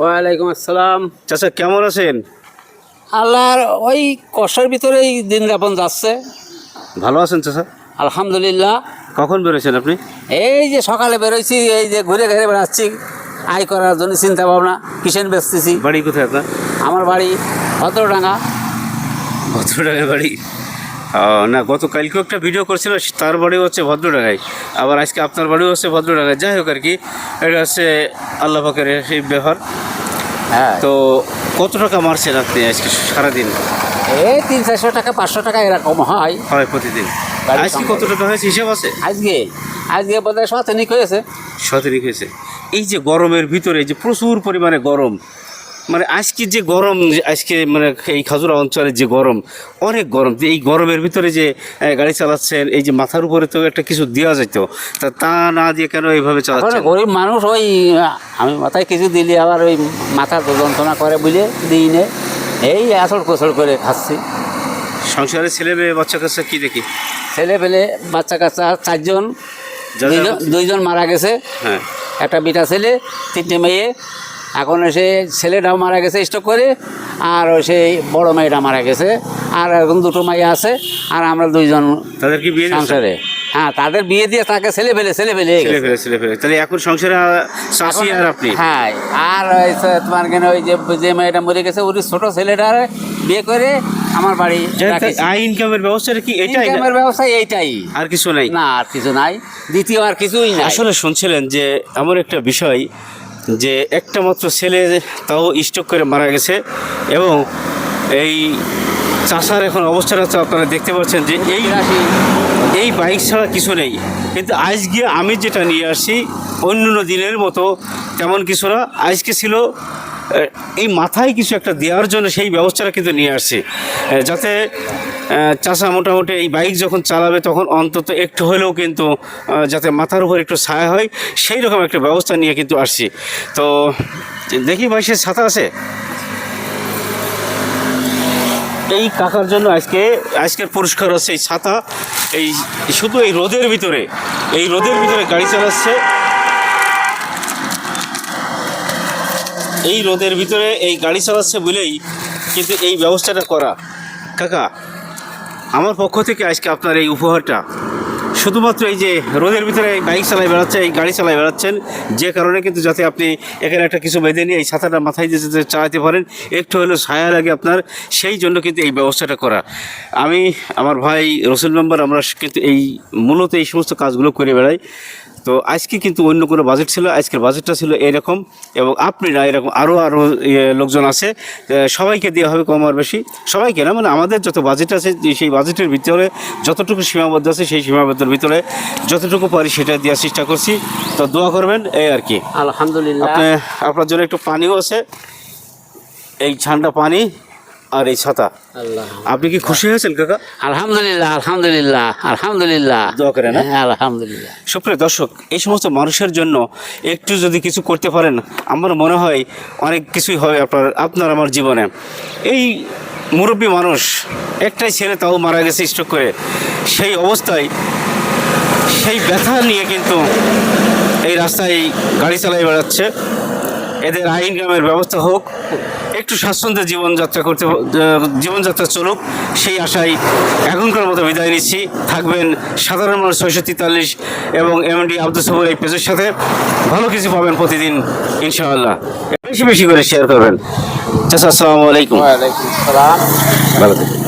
ওয়ালাইকুম আসসালাম। চাচা কেমন আছেন? আল্লাহর ওই কষ্টের ভিতরেই দিন যাপন যাচ্ছে। ভালো আছেন চাচা? আলহামদুলিল্লাহ। কখন বেরোছেন আপনি? এই যে সকালে বেরোইছি এই যে ঘুরে ঘুরে বেড়াচ্ছি। আয় করার জন্য চিন্তা ভাবনা কিষেন বেচতেছি? বাড়ি কোথায় আপনার? আমার বাড়ি ভদ্রডাঙ্গা। ভদ্রডাঙ্গায় বাড়ি? না গত কালকেও একটা ভিডিও করছিল তার বাড়ি হচ্ছে ভদ্রডাঙ্গায়। আবার আজকে আপনার বাড়িও হচ্ছে ভদ্রডাঙ্গায়। যাই হোক আর কি এটা হচ্ছে আল্লাহ পাকের সেই ব্যাপার হ্যাঁ। তো কত টাকা মারছেন আপনি আজকে সারাদিন? এই তিন চারশো টাকা পাঁচশো টাকা এরকম হয়। হয় প্রতিদিন। আজকে কত টাকা হয়েছে হিসাব আছে? আজকে আজকে বোধহয় শতানিক হয়েছে। সতেরিক হয়েছে। এই যে গরমের ভিতরে যে প্রচুর পরিমাণে গরম মানে আজকে যে গরম যে আজকে মানে এই খাজুরা অঞ্চলে যে গরম অনেক গরম তো এই গরমের ভিতরে যে গাড়ি চালাচ্ছেন এই যে মাথার উপরে তো একটা কিছু দেওয়া যেত তা তা না দিয়ে কেন এইভাবে চালাচ্ছেন? গরিব মানুষ ওই আমি মাথায় কিছু দিলে আবার ওই মাথা যন্ত্রণা করে বুঝে দিই নে। এই আসল কোসল করে খাচ্ছি। সংসারে ছেলে মেয়ে বাচ্চা কাচ্চা কী দেখি? ছেলে পেলে বাচ্চা কাচ্চা চারজন যা যা দুইজন- দুইজন মারা গেছে। হ্যাঁ। একটা বিটা ছেলে তিনটে মেয়ে এখন সে ছেলেটাও মারা গেছে স্টক করে আর ওই সেই বড় মেয়েটা মারা গেছে আর এখন দুটো মেয়ে আছে আর আমরা দুইজন তাদের কি বিয়ে? সংসারে। হ্যাঁ তাদের বিয়ে দিয়ে তাকে ছেলে পেলে ছেলে পেলে ছেলে ফেলে ছেলে ফেলে। তাহলে এখন সংসারে শাশি আর আপনি? হ্যাঁ আর ওই তোমার কেন ওই যে যে মেয়েটা মরে গেছে ওর ছোট ছেলেটার বিয়ে করে আমার বাড়ি ইনকামের ব্যবস্থাটা কি এটাই ইনকামের ব্যবস্থা এইটাই। আর কিছু নাই? না আর কিছু নাই। দ্বিতীয় আর কিছুই নাই। আসলে শুনছিলেন যে এমন একটা বিষয় যে একটা মাত্র ছেলে তাও স্ট্রোক করে মারা গেছে এবং এই চাষার এখন অবস্থাটা আপনারা দেখতে পাচ্ছেন যে এই এই বাইক ছাড়া কিছু নেই। কিন্তু আজকে আমি যেটা নিয়ে আসছি অন্য দিনের মতো তেমন কিছু না। আজকে ছিল এই মাথায় কিছু একটা দেওয়ার জন্য সেই ব্যবস্থাটা কিন্তু নিয়ে আসছি। যাতে চাষা মোটামুটি এই বাইক যখন চালাবে তখন অন্তত একটু হলেও কিন্তু যাতে মাথার উপর একটু ছায়া হয়, সেই রকম একটা ব্যবস্থা নিয়ে কিন্তু আসছি। তো দেখি ভাই, সে ছাতা আছে? এই কাকার জন্য আজকে, আজকের পুরস্কার হচ্ছে এই ছাতা। এই শুধু এই রোদের ভিতরে, এই রোদের ভিতরে গাড়ি চালাচ্ছে। এই রোদের ভিতরে এই গাড়ি চালাচ্ছে বলেই কিন্তু এই ব্যবস্থাটা করা। কাকা আমার পক্ষ থেকে আজকে আপনার এই উপহারটা। শুধুমাত্র এই যে রোদের ভিতরে বাইক চালাই বেড়াচ্ছে, এই গাড়ি চালাই বেড়াচ্ছেন, যে কারণে কিন্তু যাতে আপনি এখানে একটা কিছু বেঁধে নিয়ে এই ছাতাটা মাথায় যেতে চালাতে পারেন, একটু হলেও ছায়া লাগে আপনার, সেই জন্য কিন্তু এই ব্যবস্থাটা করা। আমি, আমার ভাই রসুল মেম্বার, আমরা কিন্তু এই মূলত এই সমস্ত কাজগুলো করে বেড়াই। তো আজকে কিন্তু অন্য কোনো বাজেট ছিল আজকের বাজেটটা ছিল এরকম এবং আপনি না এরকম আরও আরও লোকজন আছে সবাইকে দেওয়া হবে কম আর বেশি। সবাইকে না মানে আমাদের যত বাজেট আছে সেই বাজেটের ভিতরে যতটুকু সীমাবদ্ধ আছে সেই সীমাবদ্ধের ভিতরে যতটুকু পারি সেটা দেওয়ার চেষ্টা করছি। তো দোয়া করবেন এই আর কি। আলহামদুলিল্লাহ। আপনার জন্য একটু পানিও আছে। এই ঠান্ডা পানি আর এই ছাতা। আল্লাহ। আপনি কি খুশি হয়েছেন কাকা? আলহামদুলিল্লাহ আলহামদুলিল্লাহ আলহামদুলিল্লাহ। দোয়া করেন, হ্যাঁ? হ্যাঁ আলহামদুলিল্লাহ। সুপ্রিয় দর্শক এই সমস্ত মানুষের জন্য একটু যদি কিছু করতে পারেন আমার মনে হয় অনেক কিছুই হবে আপনার আপনার আমার জীবনে। এই মুরব্বী মানুষ একটাই ছেলে তাও মারা গেছে স্ট্রোক করে। সেই অবস্থায় সেই ব্যথা নিয়ে কিন্তু এই রাস্তায় গাড়ি চালাই বেড়াচ্ছে। এদের আইন গ্রামের ব্যবস্থা হোক একটু স্বাচ্ছন্দ্যে জীবনযাত্রা করতে জীবনযাত্রা চলুক সেই আশায় এখনকার মতো বিদায় নিচ্ছি। থাকবেন সাধারণ মানুষ ছয়শো তেতাল্লিশ এবং এমডি আব্দুল সবুর এই পেজের সাথে। ভালো কিছু পাবেন প্রতিদিন ইনশাআল্লাহ। বেশি বেশি করে শেয়ার করবেন। চাচা আসসালামু আলাইকুম। ভালো থাকবেন